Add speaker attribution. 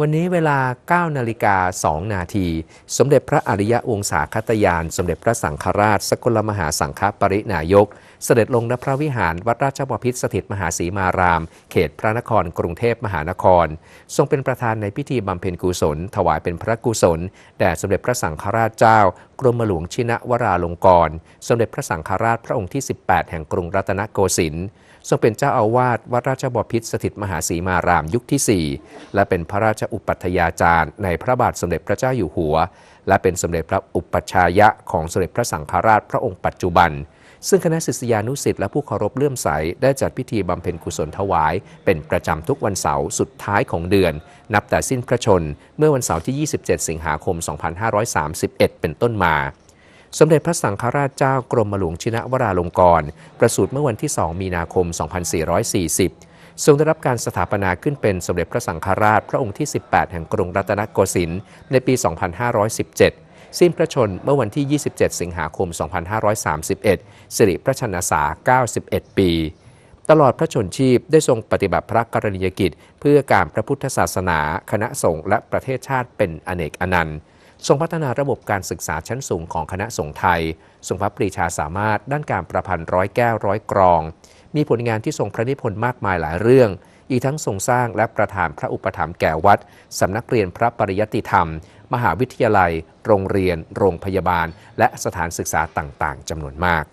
Speaker 1: วันนี้เวลา 9 นาฬิกา 2 นาที สมเด็จพระอริยวงศาคตยาน สมเด็จพระสังฆราช สกลมหาสังฆปรินายก เสด็จลงณพระวิหารวัดราชบพิตรสถิตมหาสีมาราม เขตพระนครกรุงเทพมหานคร ทรงเป็นประธานในพิธีบำเพ็ญกุศล ถวายเป็นพระกุศล แด่สมเด็จพระสังฆราชเจ้ากรมหลวงชินวราลงกรณสมเด็จพระสังฆราชพระองค์ที่ 18 แห่งกรุงรัตนโกสินทร์ ทรงเป็นเจ้าอาวาสวัดราชบพิตรสถิตมหาสีมารามยุคที่ 4 และเป็นพระราชอุปัฏยาจารย์ ในพระบาทสมเด็จพระเจ้าอยู่หัว และเป็นสมเด็จพระอุปัชฌายะของสมเด็จพระสังฆราชพระองค์ปัจจุบัน ซึ่งคณะศิษยานุสิษย์และผู้เคารพเลื่อมใส ได้จัดพิธีบำเพ็ญกุศลถวาย เป็นประจำทุกวันเสาร์สุดท้ายของเดือน นับแต่สิ้นพระชน เมื่อวันเสาร์ที่ 27 สิงหาคม 2531 เป็นต้นมา สมเด็จพระสังฆราชเจ้ากรมหลวงชินวราลงกรณ์ประสูติเมื่อวันที่ 2 มีนาคม 2440 ทรงได้รับการสถาปนาขึ้นเป็นสมเด็จพระสังฆราชพระองค์ที่ 18 แห่งกรุงรัตนโกสินทร์ในปี 2517 สิ้นพระชนเมื่อวันที่ 27 สิงหาคม 2531 สิริพระชนษา 91 ปีตลอดพระชนชีพได้ทรงปฏิบัติพระกรณียกิจ เพื่อการพระพุทธศาสนา คณะสงฆ์และประเทศชาติเป็นอเนกอนันต์ ทรงพัฒนาระบบการศึกษาชั้นสูงของคณะสงฆ์ไทย ทรงพระปรีชาสามารถด้านการประพันธ์ร้อยแก้วร้อยกรอง มีผลงานที่ทรงพระนิพนธ์มากมายหลายเรื่อง อีกทั้งทรงสร้างและประธานพระอุปถัมภ์แก่วัด สำนักเรียนพระปริยติธรรม มหาวิทยาลัย โรงเรียน โรงพยาบาล และสถานศึกษาต่าง ๆจำนวนมาก